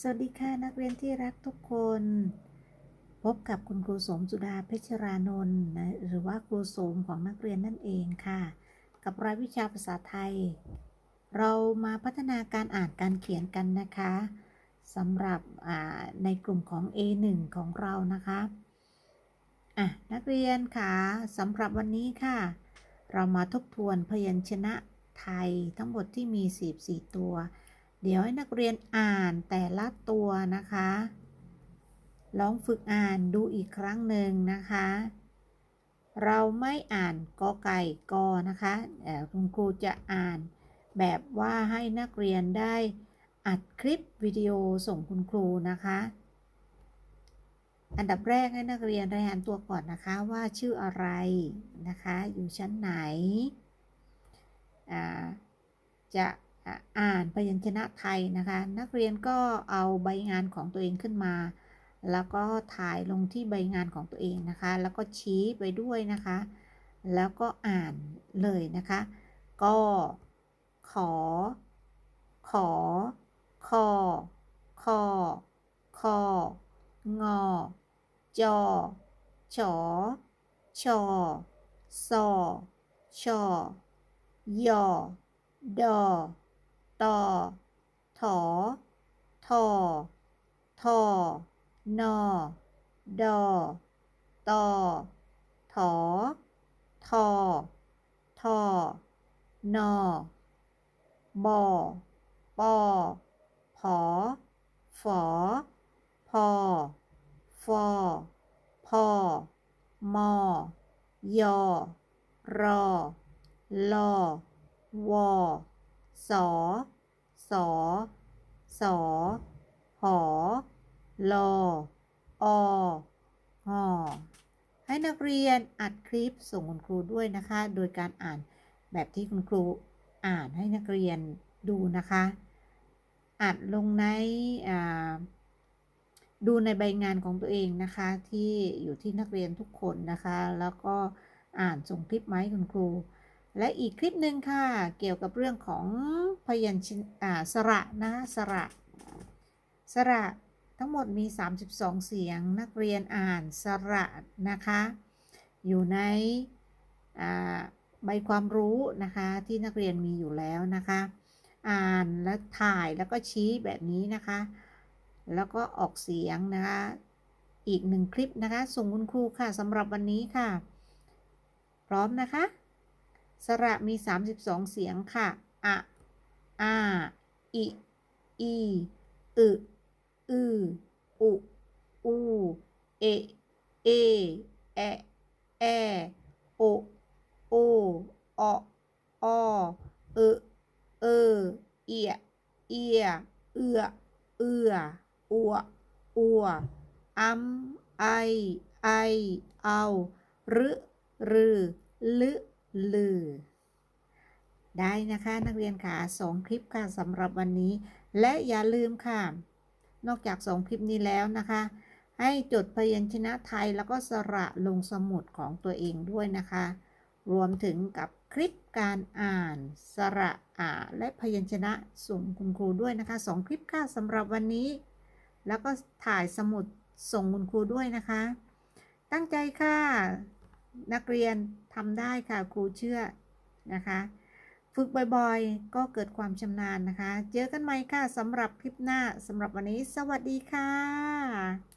สวัสดีค่ะนักเรียนที่รักทุกคน พบกับคุณครูสมสุดาเพชรรานนท์นะหรือว่าครูสมของนักเรียนนั่นเองค่ะ กับรายวิชาภาษาไทย เรามาพัฒนาการอ่านการเขียนกันนะคะสำหรับในกลุ่มของ A1 ของเรานะคะอะนักเรียนค่ะสำหรับวันนี้ค่ะ เรามาทบทวนพยัญชนะไทยทั้งหมดที่มี 44 ตัว เดี๋ยวให้นักเรียนอ่านแต่ละตัวนะคะ ลองฝึกอ่านดูอีกครั้งหนึ่งนะคะ เราไม่อ่านกอไก่กอนะคะเอ่คุณครูจะอ่านแบบว่าให้นักเรียนได้อัดคลิปวิดีโอส่งคุณครูนะคะ อันดับแรกให้นักเรียนรายงานตัวก่อนนะคะว่าชื่ออะไรนะคะ อยู่ชั้นไหน จะ อ่านพยัญชนะไทยนะคะ นักเรียนก็เอาใบงานของตัวเองขึ้นมา แล้วก็ถ่ายลงที่ใบงานของตัวเองนะคะ แล้วก็ชี้ไปด้วยนะคะ แล้วก็อ่านเลยนะคะ ก็ขอ ขอ คอ คอ คองอจอฉอชอซอชอยอดอ ต่อ ถอ ทอ ทอนอดอตอถอ ทอ ทอนอบอปอผอฝอพอฟอพอมอยอรอลอวอ สอ สอ สอ หอ ลอ อหอให้นักเรียนอัดคลิปส่งคุณครูด้วยนะคะ โดยการอ่านแบบที่คุณครูอ่านให้นักเรียนดูนะคะ อัดลงในดูในใบงานของตัวเองนะคะ ที่อยู่ที่นักเรียนทุกคนนะคะ แล้วก็อ่านส่งคลิปมาให้คุณครู และอีกคลิปหนึ่งค่ะ เกี่ยวกับเรื่องของพยัญชนะสระนะสระ สระทั้งหมดมี 32 เสียงนักเรียนอ่านสระนะคะ อยู่ในใบความรู้นะคะที่นักเรียนมีอยู่แล้วนะคะ อ่านและถ่ายแล้วก็ชี้แบบนี้นะคะ แล้วก็ออกเสียงนะคะ อีกหนึ่งคลิปนะคะ ส่งคุณครูค่ะสำหรับวันนี้ค่ะ พร้อมนะคะ สระมี 32 เสียงค่ะ อะ อา อิ อี อึ อือ อุ อู เอ เอ แอ แอ โอ โอ อออเอ เออเอีย เอีย เอือ เอือ อัว อัวอัมไอ ไอ เอารึรือ ลึ ลือ ได้นะคะนักเรียนค่ะสองคลิปค่ะสำหรับวันนี้ และอย่าลืมค่ะ นอกจากสองคลิปนี้แล้วนะคะ ให้จดพยัญชนะไทยแล้วก็สระลงสมุดของตัวเองด้วยนะคะ รวมถึงกับคลิปการอ่านสระอ่าและพยัญชนะส่งคุณครูด้วยนะคะสองคลิปค่ะสำหรับวันนี้ แล้วก็ถ่ายสมุดส่งคุณครูด้วยนะคะ ตั้งใจค่ะ นักเรียนทำได้ค่ะครูเชื่อนะคะ ฝึกบ่อยๆ ก็เกิดความชำนาญนะคะ เจอกันใหม่ค่ะสำหรับคลิปหน้าสำหรับวันนี้ สวัสดีค่ะ